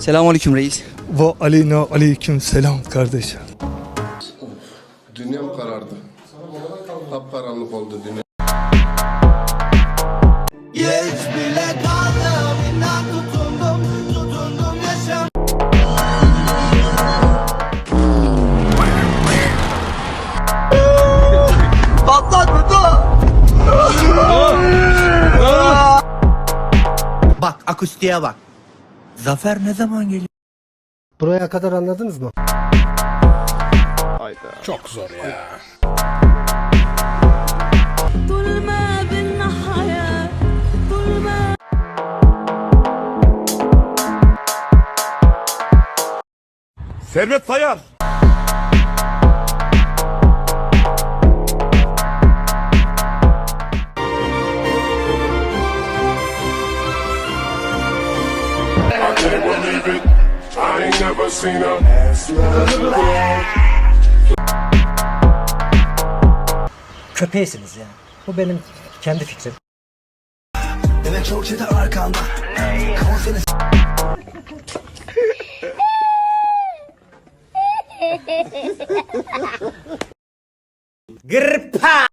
Selamünaleyküm reis. Ve aleyna aleyküm selam kardeşim. Dünyam karardı. Hap karanlık oldu dünya. Bak akustiğe bak. Zafer ne zaman geliyor? Buraya kadar anladınız mı? Hayda. Çok zor ya. Servet Sayar. I can't believe it. I ain't never seen a ass Köpeğisiniz yani. Bu benim kendi fikrim. Gırpa!